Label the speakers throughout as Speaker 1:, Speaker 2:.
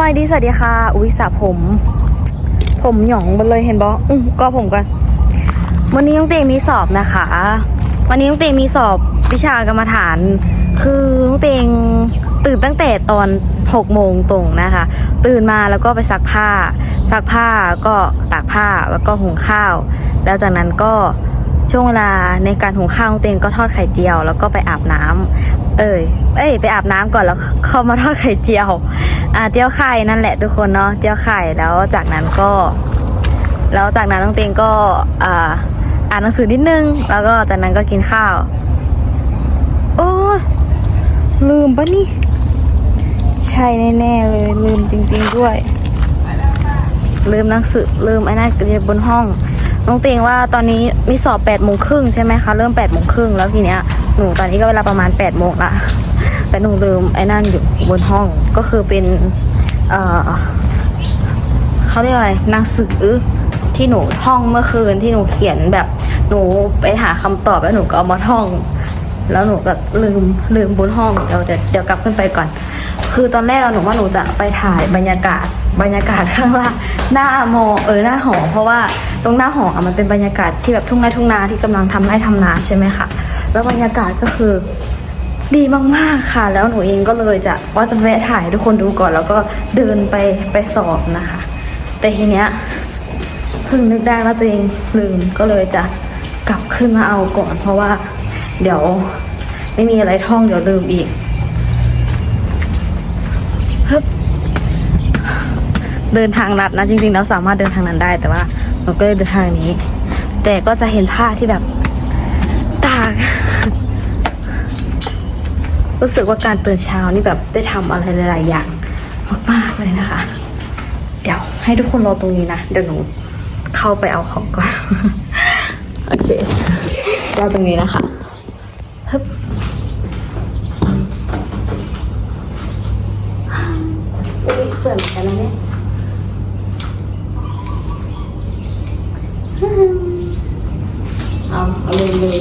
Speaker 1: บายดีสวัสดีค่ะ อุ้ยสระผม ผมหยองหมดเลยเห็นบออืมก็ผมกันวันนี้น้องเตงมีสอบนะคะ วันนี้น้องเตงมีสอบวิชากรรมฐาน คือน้องเตงตื่นตั้งแต่ตอนหกโมงตรงนะคะ ตื่นมาแล้วก็ไปซักผ้า ซักผ้าก็ตากผ้าแล้วก็หุงข้าว แล้วจากนั้นก็ช่วงเวลาในการหุงข้าวน้องเตงก็ทอดไข่เจียว แล้วก็ไปอาบน้ำเอ้ยเอ้ยไปอาบน้ำก่อนแล้วเข้ามาทอดไข่เจียว อ่าเจียวไข่นั่นแหละทุกคนเนาะเจียวไข่แล้วจากนั้นก็ แล้วจากนั้นน้องเตงก็อ่าอ่านหนังสือนิดนึง แล้วก็จากนั้นก็กินข้าว โอ้ลืมปะนี่ ใช่แน่ๆเลยลืมจริง ๆด้วย ลืมหนังสือลืมไอ้นั่นเรียนบนห้อง น้องเตงว่าตอนนี้มีสอบแปดโมงครึ่งใช่ไหมคะ เริ่มแปดโมงครึ่งแล้วทีเนี้ยหนูตอนนี้ก็เวลาประมาณแปดโมงละ แต่หนูลืมไอ้นั่นอยู่บนห้องก็คือเป็น เอ่อเขาเรียกอะไรหนังสือที่หนูท่องเมื่อคืนที่หนูเขียนแบบหนูไปหาคำตอบแล้วหนูก็เอามาท่อง แล้วหนูก็ลืมลืมบนห้องเดี๋ยวเดี๋ยวกลับขึ้นไปก่อน คือตอนแรกหนูว่าหนูจะไปถ่ายบรรยากาศบรรยากาศข้างล่างหน้ามอเออหน้าหอ เพราะว่าตรงหน้าหออะมันเป็นบรรยากาศที่แบบทุ่งไร่ทุ่งนาที่กำลังทำไร่ทำนาใช่ไหมคะแล้วบรรยากาศก็คือ ดีมากๆค่ะ แล้วหนูเองก็เลยจะว่าจะแวะถ่ายให้ทุกคนดูก่อนแล้วก็เดินไปไปสอบนะคะ แต่ทีเนี้ยเพิ่งนึกได้ว่าตัวเองลืมก็เลยจะกลับขึ้นมาเอาก่อน เพราะว่า เดี๋ยวไม่มีอะไรท่องเดี๋ยวลืมอีกฮึบเดินทางลัดนะจริงๆแล้วสามารถเดินทางนั้นได้แต่ว่าหนูก็เลยเดินทางนี้ แต่ก็จะเห็นท่าที่แบบตาก รู้สึกว่าการตื่นเช้านี่แบบได้ทำอะไรหลาย ๆ อย่างมาก ๆ เลยนะคะ เดี๋ยวให้ทุกคนรอตรงนี้นะ เดี๋ยวหนูเข้าไปเอาของก่อน โอเครอตรงนี้นะคะฮึบอุ้ยเสริมกันแล้วเนี่ยเอาเอาเลยเลย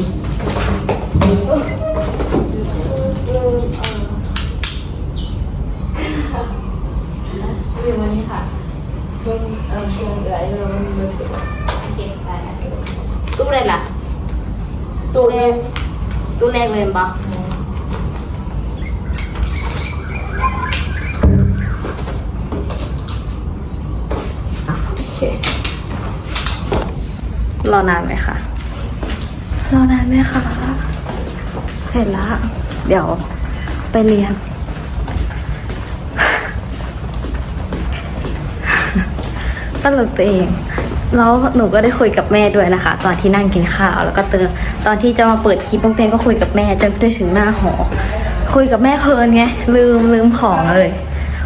Speaker 1: วันนี้ค่ะ คุณเออคุณเหลืออยู่มันมือถือโอเคใช่ตู้อะไรล่ะ ตู้แรกตู้แรกเลยปะโอเครอนานไหมคะ รอนานไหมคะเห็นละ เดี๋ยวไปเรียน ตลกตัวเอง แล้วหนูก็ได้คุยกับแม่ด้วยนะคะ ตอนที่นั่งกินข้าว แล้วก็เตือนตอนที่จะมาเปิดคลิปน้องเต้นก็คุยกับแม่จนได้ถึงหน้าหอ คุยกับแม่เพลินไงลืมลืมของเลย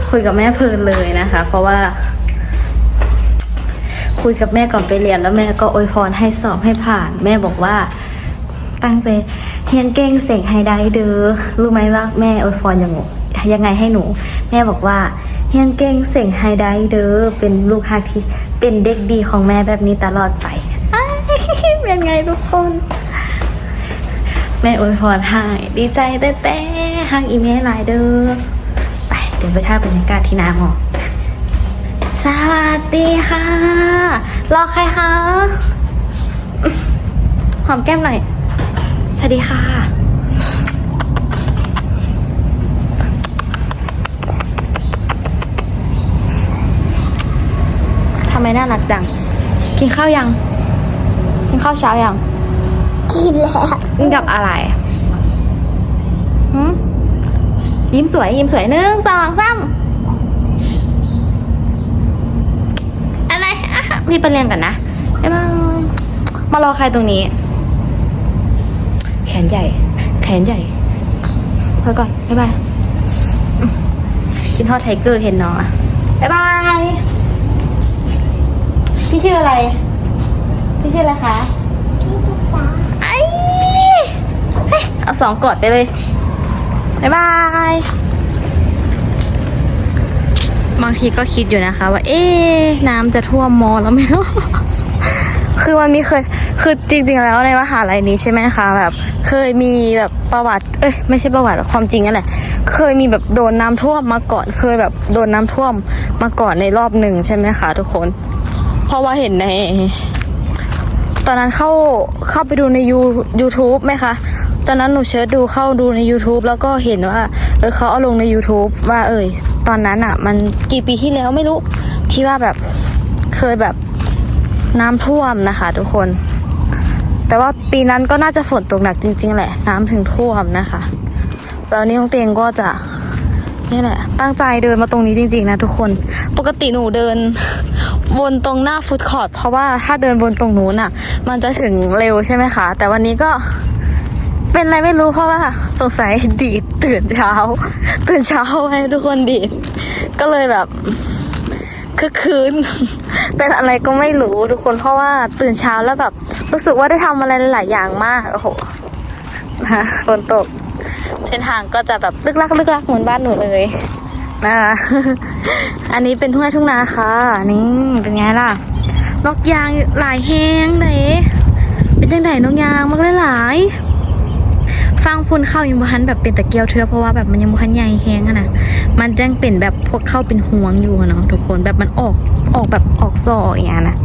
Speaker 1: คุยกับแม่เพลินเลยนะคะ เพราะว่า คุยกับแม่ก่อนไปเรียนแล้วแม่ก็อวยพรให้สอบให้ผ่าน แม่บอกว่าตั้งใจเรียนเก่งเสียงไฮได้เด้อรู้ไหมว่าแม่อวยพรยังไงยังไงให้หนู แม่บอกว่า เรียนเก่งเสียงไฮได้เด้อเป็นลูกฮักที่เป็นเด็กดีของแม่แบบนี้ตลอดไปเป็นไงทุกคน แม่อวยพรให้ดีใจแต่แต่ฮักอีเมลไลน์เด้อไปเดี๋ยวไปท่าบรรยากาศที่น้าหอสวัสดีค่ะ รอใครคะหอมแก้มหน่อย สวัสดีค่ะ ไมน่ารักจัง กินข้าวยัง กินข้าวเช้ายัง
Speaker 2: กินแล้ว
Speaker 1: กินกับอะไรหืมยิ้มสวย ยิ้มสวยหนึ่งสองสามอะไรอะพี่ไปเรียนกันนะบ๊ายบายมารอใครตรงนี้ แขนใหญ่ แขนใหญ่พอก่อน บ๊ายบายอืมกินทอดไทเกอร์เห็นน้องอะ บ๊ายบายพี่ ชื่ออะไร พี่ชื่ออะไรคะไอ้เฮ้ยเอาสองกดไปเลยบ๊ายบาย บางทีก็คิดอยู่นะคะ ว่า เอ๊น้ำจะท่วมมอแล้วไหมเนาะคือมันมีเคย คือจริงๆแล้วในมหาลัยนี้ใช่ไหมคะแบบ เคยมีแบบประวัติ เอ้ยไม่ใช่ประวัติความจริงนั่นแหละ เคยมีแบบโดนน้ำท่วมมาก่อน เคยแบบโดนน้ำท่วมมาก่อนในรอบหนึ่งใช่ไหมคะทุกคน ราะว่าเห็นใน ตอนนั้นเข้าเข้าไปดูในยู YouTube ไหมคะ ตอนนั้นหนูเชิญดูเข้าดูใน YouTube แล้วก็เห็นว่า เออเขาเอาลงใน YouTube ว่าเอยตอนนั้นอะ มันกี่ปีที่แล้วไม่รู้ ที่ว่าแบบเคยแบบน้ำท่วมนะคะ ทุกคน แต่ว่าปีนั้นก็น่าจะฝนตกหนักจริง ๆ แหละ น้ำถึงท่วมนะคะแล้วนี่น้องเตียงก็จะนี่แหละตั้งใจเดินมาตรงนี้จริง ๆ นะทุกคน ปกติหนูเดิน วนตรงหน้าฟุตคอร์ทเพราะว่าถ้าเดินบนตรงนู้นอะ มันจะถึงเร็วใช่ไหมคะ แต่วันนี้ก็เป็นอะไรไม่รู้เพราะว่าสงสัยดีดตื่นเช้า ตื่นเช้าให้ทุกคนดีด ก็เลยแบบคือคืน เป็นอะไรก็ไม่รู้ทุกคนเพราะว่าตื่นเช้าแล้วแบบรู้สึกว่าได้ทำอะไรหลายอย่างมากโอ้โหฮะฝนตกเส้นทางก็จะแบบลึกลักลึกลักเหมือนบ้านหนูเลย นะคะอันนี้เป็นทุ่งไร่ทุ่งนาค่ะ นี่เป็นไงล่ะ นกยางหลายแห้งเลยเป็นจังไดนกยางมากหลายฟังพุ่นเข้ายังบ่ทันแบบเป็นตะเกียวเทือเพราะว่าแบบมันยังบ่ทันใหญ่แห้งอะนะมันจังเป็นแบบพวกเข้าเป็นห่วงอยู่อะเนาะทุกคนแบบมันออกออกแบบออกซออย่างเงี้นะ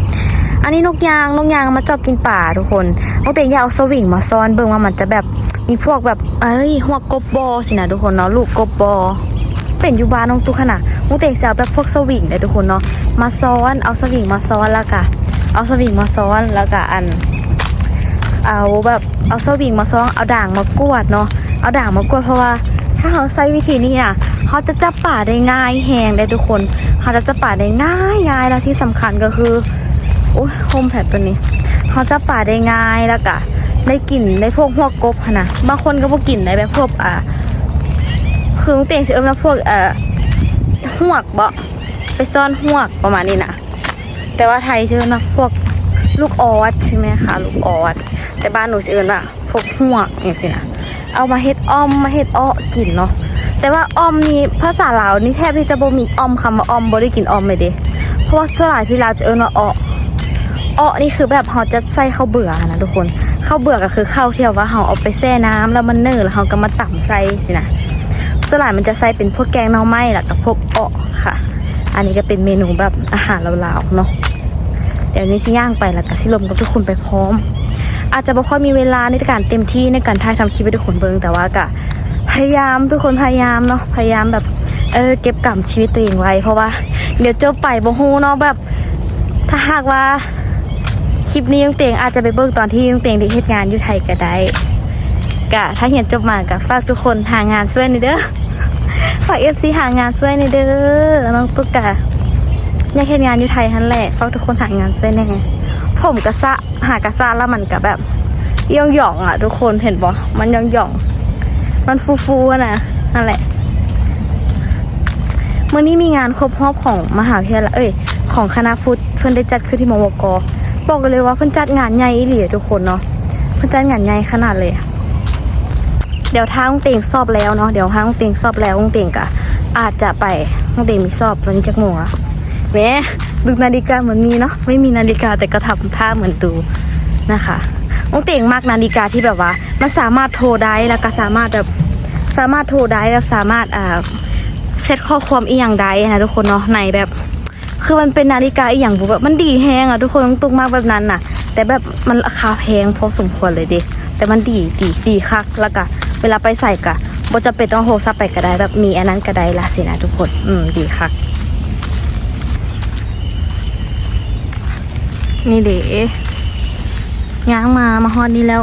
Speaker 1: อันนี้นกยางนกยางมาจอบกินป่าทุกคนนกแต่ยาเอาสวิงมาซ่อนเบิ่งว่ามันจะแบบมีพวกแบบเอ้ยหัวกบบอสินะทุกคนเนาะลูกกบบอ เป็นอยู่บ้านน้องตุ๊กขนาดน้งเตงเสียแบบพวกสวิงเลยทุกคนเนาะมาซ้อนเอาสวิงมาซ้อนแล้วก็เอาสวิงมาซ้อนแล้วก็อัน เอาแบบเอาสวิงมาซ้อนเอาด่างมากวดเนาะเอาด่างมากวดเพราะว่า ถ้าเขาใช้วิธีนี้อะเขาจะจับป่าได้ง่ายแหงได้ทุกคนเขาจะจับป่าได้ง่ายง่ายแล้วที่สำคัญก็คือโอ้ยโฮมแพดตัวนี้เขาจับป่าได้ง่ายแล้วก็ได้กลิ่นได้พวกพวกกบนนะบางคนก็พวกกลิ่นได้แบบพวกอ่า คือน้งเตียงสิเอิ้มแล้วพวกเอ่อหวกเบาไปซ่อนหวกประมาณนี้นะแต่ว่าไทยชื่อนะพวกลูกออสใช่ไหมคะลูกออสแต่บ้านหนูสิเอิ้นว่าพวกหวกอย่างสินะเอามาเฮ็ดอ้อมมาเฮ็ดอ้อกินเนาะแต่ว่าอ้อมนี่ภาษาลาวนี่แทบจะบ่มีอ้อมคำว่าอ้อมบ่ได้กินอ้อมเลยเด้เพราะว่าส่วนหลายที่ลาวจะเอิ้นว่าอ้ออ้อนี่คือแบบเขาจะใส่ข้าวเบื่อนะทุกคนข้าวเบื่อก็คือข้าวเที่แบบว่าเขาเอาไปแช่น้ำแล้วมันเนิ่นแล้วเขาก็มาต่ำใส่สินะ ส่วนหลายมันจะใส่เป็นพวกแกงหน่อไม้แล้วกับพวกเออค่ะ อันนี้ก็เป็นเมนูแบบอาหารลาวๆเนาะเดี๋ยวนี้ชิย่างไปแล้วก็สิลมกับทุกคนไปพร้อม อาจจะบ่ค่อยมีเวลาในการเต็มที่ในการถ่ายทำคลิปให้ทุกคนเบิ่งแต่ว่าก็พยายามทุกคนพยายามเนาะพยายามแบบเออเก็บกำชีวิตตัวเองไว้ เพราะว่าเดี๋ยวเจอไปบ่ฮู้เนาะแบบ ถ้าหากว่าคลิปนี้ยังเตียงอาจจะไปเบิ่งตอนที่ยังเตียงได้เฮ็ดงานอยู่ไทยก็ได้กะถ้าเห็นจบมากะฝากทุกคนหางานช่วยหน่อยเด้อ ฝากเอฟซีหางานช่วยหน่อยเด้อน้องตุ๊กกะอยากเห็นงานอยู่ไทยฮันแหละฝากทุกคนหางานช่วยแน่ผมกะซะหากะซะแล้วมันกะแบบย่องหย่องอะ ทุกคนเห็นบ่มันย่องหย่อง มันฟูฟูนะนั่นแหละเมื่อนี้มีงานครบรอบของมหาวิทยาลัยเอ้ยของคณะพุทธเพื่อนได้จัดขึ้นที่มวกบอกกันเลยว่าเพื่อนจัดงานใหญ่อีหลีทุกคนเนาะเพื่อนจัดงานใหญ่ขนาดเลย เดี๋ยวถ้าองเตียงสอบแล้วเนาะเดี๋ยวถ้าองเตียงสอบแล้วองเตียงก็อาจจะไปองเตียงมีสอบวันนี้จักโมงอะแหม่ดูนาฬิกาเหมือนมีเนาะไม่มีนาฬิกาแต่ก็ทำท่าเหมือนดูนะคะองเตียงมากนาฬิกาที่แบบว่า มันสามารถโทรได้แล้วก็สามารถแบบสามารถโทรได้แล้วสามารถอ่าเซตข้อความอีกอย่างใดนะทุกคนเนาะในแบบคือมันเป็นนาฬิกาอีกอย่างแบบมันดีแฮงอะทุกคนต้องตุกมากแบบนั้นน่ะ แต่แบบมันราคาแพงพอสมควรเลยดิแต่มันดีดีดีคักแล้วก็ เวลาไปใส่กะบ่จะเป็นต้องโฮซับไปก็ได้แบบมีอันนั้นก็ได้ละสินะทุกคน อืมดีคักนี่เด๋ย่างมามาฮอดนี้แล้ว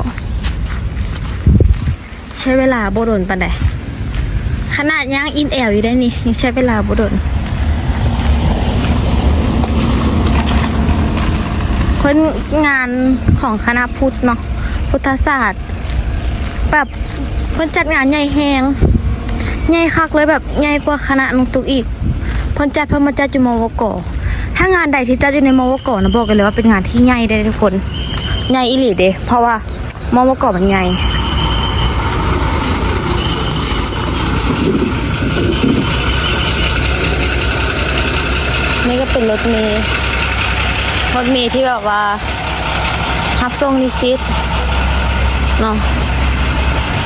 Speaker 1: ใช้เวลาโบดนปันใดขนาดย่างอินแอลอยู่ได้นี่ยังใช้เวลาโบดนเพิ่นงานของคณะพุทธเนาะพุทธศาสตร์แบบ เพิ่นจัดงานใหญ่แฮงใหญ่คักเลยแบบใหญ่กว่าคณะนุตุกอีกเพิ่นจัดเพิ่นมาจัดอยู่มวกถ้างานใดที่จัดอยู่ในมวกนะบอกกันเลยว่าเป็นงานที่ใหญ่ได้ทุกคนใหญ่อีหลีเด้เพราะว่ามวกมันใหญ่นี่ก็เป็นรถเมล์รถเมล์ที่แบบว่ารับทรงนิสิตเนาะ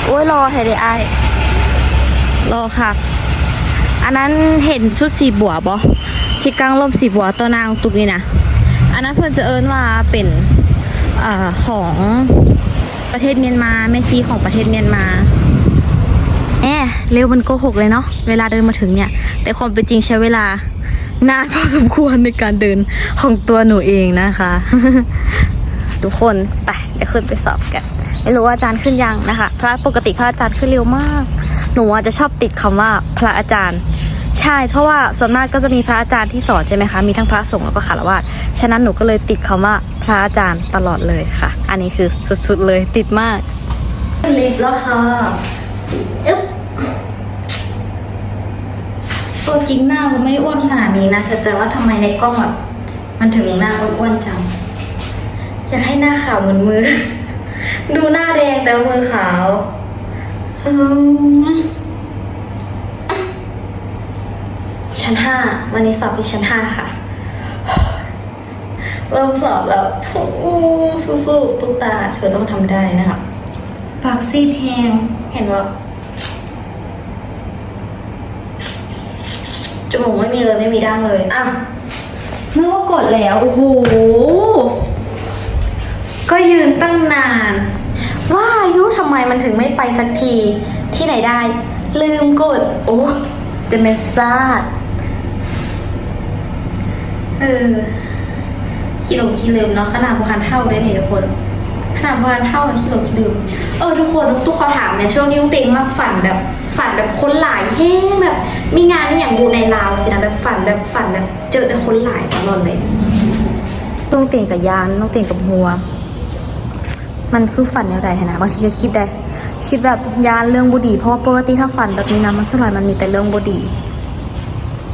Speaker 1: โอ้ยรอไทยได้ไอรอค่ะ อันนั้นเห็นชุดสีบัวบอที่กลางร่มสีบัวตัวนางตุกนี่นะอันนั้นเพิ่อนจะเอิ้นว่าเป็นอของประเทศเมียนมาเมซีของประเทศเมียนมาแอบเร็วมันโกหกเลยเนาะเวลาเดินมาถึงเนี่ย แต่ความเป็นจริงใช้เวลานานพอสมควรในการเดินของตัวหนูเองนะคะ ทุกคนไปเดี๋ยวขึ้นไปสอบกัน ไม่รู้ว่าอาจารย์ขึ้นยังนะคะ พระปกติพระอาจารย์ขึ้นเร็วมาก หนูอาจจะชอบติดคำว่าพระอาจารย์ ใช่เพราะว่าส่วนมากก็จะมีพระอาจารย์ที่สอนใช่ไหมคะมีทั้งพระสงฆ์แล้วก็คารวะฉะนั้นหนูก็เลยติดคำว่าพระอาจารย์ตลอดเลยค่ะ อันนี้คือสุดๆเลยติดมากลิฟต์แล้วค่ะอึ๊บตัวจริงหน้าก็ไม่ได้อ้วนขนาดนี้นะแต่แต่ว่าทำไมในกล้องแบบมันถึงหน้าอ้วนๆจัง อยากให้หน้าขาวเหมือนมือ ดูหน้าแดงแต่ว่ามือขาวอืมชั้นห้าวันนี้สอบที่ชั้นห้าค่ะเริ่มสอบแล้วโถูสู้ๆตุ๊กตา เธอต้องทำได้นะคะปากซีดแหงเห็นว่าจมูกไม่มีเลยไม่มีด่างเลย อะเมื่อว่ากดแล้ว โอ้โห ก็ยืนตั้งนาน ว่าอายุทำไมมันถึงไม่ไปสักที ที่ไหนได้ ลืมกด โอ้จะเป็นซาดเออขี้หลงขี้ลืมเนาะขนาดพานเท่าเลยเนี่ยทุกคนขนาดพานเท่ายังขี้หลงขี้ลืมเออทุกคนทุกคนถามเนี่ยช่วงนี้ลุงเต็งมากฝันแบบฝันแบบคนหลายแห้งแบบ มีงานที่อย่างดูในลาวสินะแบบฝันแบบฝันแบบเจอแต่คนหลายตลอดเลยลุงเต็งกับยานลุงเต็งกับหัว มันคือฝันแนวใดนะบางทีก็คิดได้ คิดแบบยานเรื่องบุดีเพราะว่าปกติถ้าฝันแบบนี้นะมันส่วนใหญ่มันมีแต่เรื่องบุดี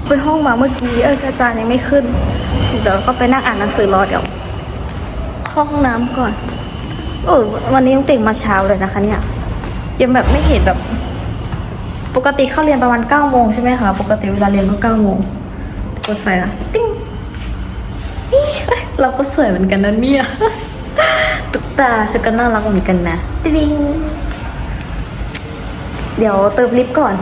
Speaker 1: ไปห้องมาเมื่อกี้เอออาจารย์ยังไม่ขึ้น เดี๋ยวก็ไปนั่งอ่านหนังสือรอเดี๋ยวเข้าห้องน้ำก่อนเออวันนี้ต้องเต่งมาเช้าเลยนะคะ เนี่ย ยังแบบไม่เห็นแบบ ปกติเข้าเรียนประมาณเก้าโมงใช่ไหมคะปกติเวลาเรียนก็เก้าโมงเปิดไฟอะติ้งเอ้เราก็สวยเหมือนกันนะเนี่ย ตุ๊กตาเธอก็น่ารักเหมือนกันนะ ติ๊งเดี๋ยวเติมลิฟต์ก่อน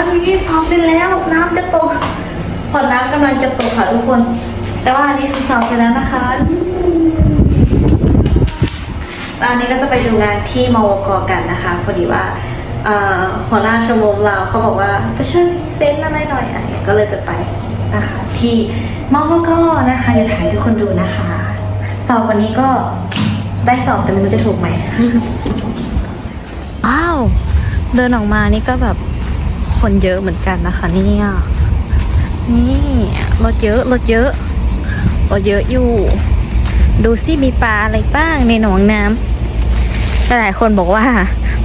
Speaker 1: อันนี้สอบเสร็จแล้วน้ำจะตกขวดน้ำกำลังจะตกค่ะทุกคน แต่ว่าอันนี้คือสอบเสร็จแล้วนะคะอันนี้ก็จะไปดูงานที่มวกกันนะคะพอดีว่าหัวหน้าชมรมเราเขาบอกว่าไปช่วยเซ็นอะไรหน่อยอะไรก็เลยจะไปนะคะ ที่มวกนะคะเดี๋ยวถ่ายให้ทุกคนดูนะคะ สอบวันนี้ก็ได้สอบแต่ไม่รู้จะถูกไหมว้าว เดินออกมานี่ก็แบบ คนเยอะเหมือนกันนะคะเนี่ยนี่รถเยอะรถเยอะรถเยอะอยู่ ดูสิมีปลาอะไรบ้างในหนองน้ำหลายคนบอกว่า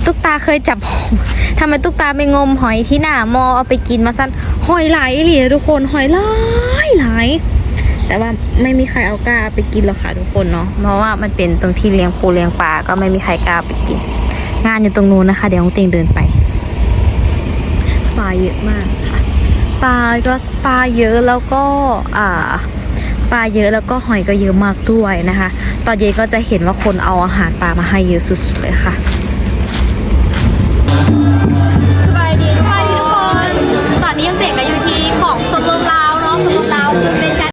Speaker 1: ตุ๊กตาเคยจับหอยทำไมตุ๊กตาไปงมหอยที่หน้ามอเอาไปกินมาสั้นหอยไหลเลยทุกคนหอยไหลไหลแต่ว่าไม่มีใครเอากล้าไปกินหรอกค่ะทุกคนเนาะเพราะว่ามันเป็นตรงที่เลี้ยงปูเลี้ยงปลาก็ไม่มีใครกล้าไปกิน งานอยู่ตรงนู้นนะคะ เดี๋ยวน้องเตงเดินไป ปลาเยอะมากค่ะ ปลาก็ปลาเยอะแล้วก็อ่าปลาเยอะแล้วก็หอยก็เยอะมากด้วยนะคะ ตอนเย็นก็จะเห็นว่าคนเอาอาหารปลามาให้เยอะสุดๆเลยค่ะ